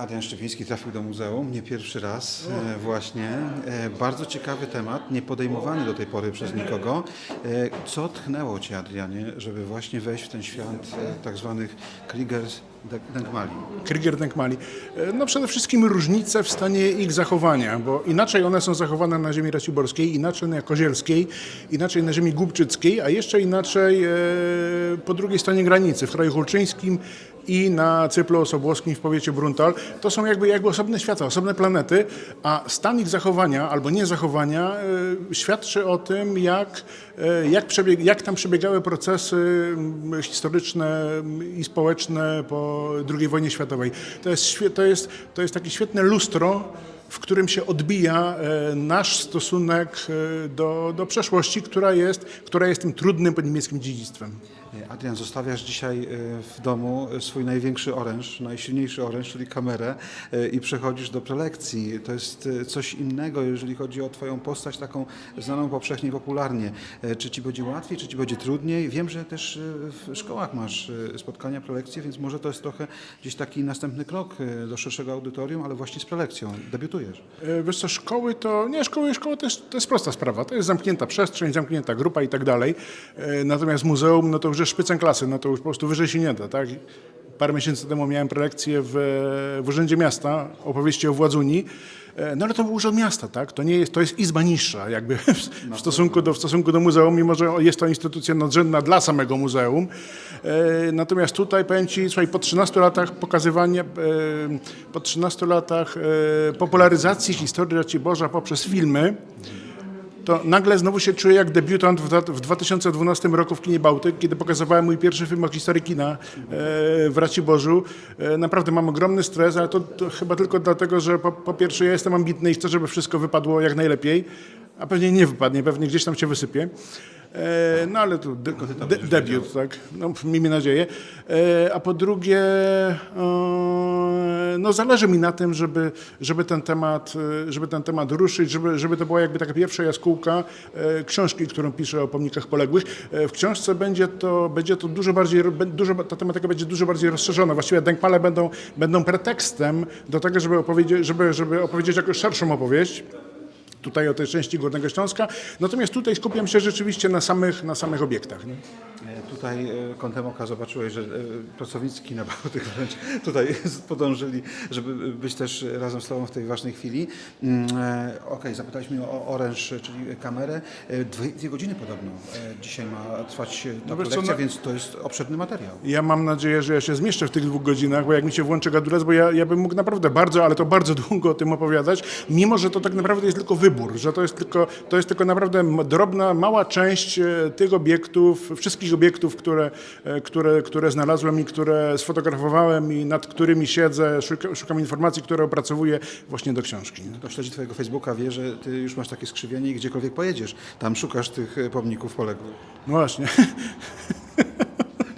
Adrian Szczepiński trafił do muzeum, nie pierwszy raz e, właśnie. E, Bardzo ciekawy temat, nie podejmowany do tej pory przez nikogo. E, Co tchnęło Cię, Adrianie, żeby właśnie wejść w ten świat tak zwanych Kriegers Denkmali? Denkmali. E, No przede wszystkim różnice w stanie ich zachowania, bo inaczej one są zachowane na ziemi raciborskiej, inaczej na kozielskiej, inaczej na ziemi głubczyckiej, a jeszcze inaczej e, po drugiej stronie granicy, w kraju hulczyńskim i na cyplu osobłoskim w powiecie Bruntal. To są jakby, jakby osobne świata, osobne planety, a stan ich zachowania albo niezachowania e, świadczy o tym, jak, jak, przebieg, jak tam przebiegały procesy historyczne i społeczne po II wojnie światowej. To jest, to jest, to jest takie świetne lustro, w którym się odbija e, nasz stosunek e, do, do przeszłości, która jest, która jest tym trudnym niemieckim dziedzictwem. E, Adrian, zostawiasz dzisiaj w domu swój największy oręż, najsilniejszy oręż, czyli kamerę i przechodzisz do prelekcji. To jest coś innego, jeżeli chodzi o Twoją postać, taką znaną powszechnie popularnie. Czy Ci będzie łatwiej, czy Ci będzie trudniej? Wiem, że też w szkołach masz spotkania, prelekcje, więc może to jest trochę gdzieś taki następny krok do szerszego audytorium, ale właśnie z prelekcją. Debiutujesz. E, Wiesz co, szkoły to, nie, szkoły, szkoły to jest, to jest prosta sprawa, to jest zamknięta przestrzeń, zamknięta grupa i tak dalej. E, Natomiast muzeum, no to już jest szpycem klasy, no to już po prostu wyżej się nie da, tak? Parę miesięcy temu miałem prelekcję w, w Urzędzie Miasta, opowieści o Władzuni, no ale to był Urząd Miasta, tak? To, nie jest, to jest izba niższa jakby w, w, stosunku do, w stosunku do muzeum, mimo że jest to instytucja nadrzędna dla samego muzeum. E, Natomiast tutaj powiem Ci, słuchaj, po 13 latach pokazywania, e, po 13 latach e, popularyzacji historii Raciborza poprzez filmy, to nagle znowu się czuję jak debiutant w, dwa- w 2012 roku w kinie Bałtyk, kiedy pokazywałem mój pierwszy film o historii kina e, w Raciborzu. E, naprawdę mam ogromny stres, ale to, to chyba tylko dlatego, że po, po pierwsze ja jestem ambitny i chcę, żeby wszystko wypadło jak najlepiej, a pewnie nie wypadnie, pewnie gdzieś tam się wysypie. E, no ale to de, de, debiut, tak? No, miejmy nadzieję. A po drugie, e, no zależy mi na tym, żeby, żeby, ten temat, e, żeby ten temat ruszyć, żeby, żeby to była jakby taka pierwsza jaskółka e, książki, którą piszę o pomnikach poległych. E, W książce będzie to, będzie to dużo bardziej, dużo, ta tematyka będzie dużo bardziej rozszerzona. Właściwie denkmale będą, będą pretekstem do tego, żeby opowiedzieć, żeby, żeby opowiedzieć jakąś szerszą opowieść tutaj o tej części Górnego Śląska. Natomiast tutaj skupiam się rzeczywiście na samych, na samych obiektach. Nie? E, Tutaj e, kątem oka zobaczyłeś, że e, pracownicy kina Bałtyk wręcz tutaj podążyli, żeby być też razem z Tobą w tej ważnej chwili. Mm, Okej, zapytaliśmy o oręż, czyli kamerę. Dwie, dwie godziny podobno dzisiaj ma trwać ta No prelekcja, no- więc to jest obszerny materiał. Ja mam nadzieję, że ja się zmieszczę w tych dwóch godzinach, bo jak mi się włączy gadulec, bo ja, ja bym mógł naprawdę bardzo, ale to bardzo długo o tym opowiadać, mimo że to tak naprawdę jest tylko wybór, że to jest tylko, to jest tylko naprawdę drobna, mała część tych obiektów, wszystkich obiektów, które, e, które, które znalazłem i które sfotografowałem i nad którymi siedzę, szuka, szukam informacji, które opracowuję właśnie do książki. Kto śledzi Twojego Facebooka wie, że Ty już masz takie skrzywienie i gdziekolwiek pojedziesz, tam szukasz tych e, pomników poległych. No właśnie.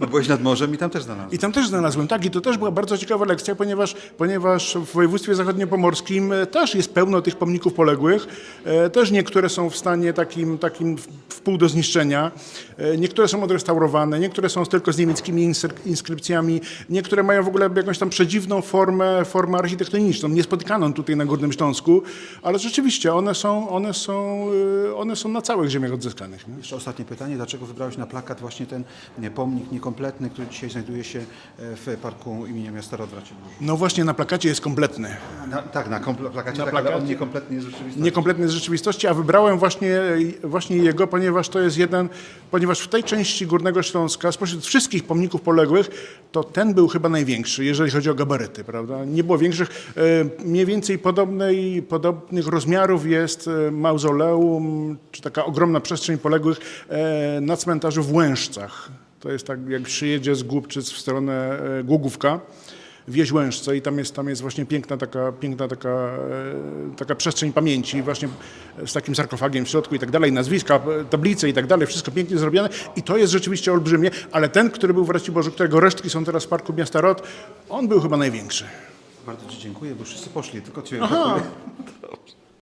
No byłeś nad morzem i tam też znalazłeś. I tam też znalazłem, tak, i to też była bardzo ciekawa lekcja, ponieważ, ponieważ w województwie zachodniopomorskim e, też jest pełno tych pomników poległych. E, Też niektóre są w stanie takim, takim w- wpół do zniszczenia, e, niektóre są odrestaurowane, niektóre są tylko z niemieckimi inskry- inskrypcjami, niektóre mają w ogóle jakąś tam przedziwną formę, formę architektoniczną, niespotykaną tutaj na Górnym Śląsku, ale rzeczywiście one są, one są, one są na całych ziemiach odzyskanych. Nie? Jeszcze ostatnie pytanie, dlaczego wybrałeś na plakat właśnie ten nie, pomnik niekompletny, który dzisiaj znajduje się e, w parku imienia miasta Rod w Raciborzu? No właśnie na plakacie jest kompletny. Na, tak, na plakacie, Na tak, ale on plakacie. niekompletnie jest rzeczywiście. niekompletny z rzeczywistości, a wybrałem właśnie, właśnie jego, ponieważ to jest jeden, ponieważ w tej części Górnego Śląska, spośród wszystkich pomników poległych, to ten był chyba największy, jeżeli chodzi o gabaryty, prawda? Nie było większych. E, Mniej więcej podobnej, podobnych rozmiarów jest e, mauzoleum, czy taka ogromna przestrzeń poległych na cmentarzu w Łęszcach. To jest tak, jak przyjedzie z Głubczyc w stronę e, Głogówka wieś Łężce i tam jest, tam jest właśnie piękna taka, piękna taka, e, taka przestrzeń pamięci właśnie z takim sarkofagiem w środku i tak dalej, nazwiska, e, tablice i tak dalej, wszystko pięknie zrobione i to jest rzeczywiście olbrzymie, ale ten, który był w Raciborzu, którego resztki są teraz w Parku Miasta Rod, on był chyba największy. Bardzo Ci dziękuję, bo wszyscy poszli, tylko Cię Aha. Dobrze.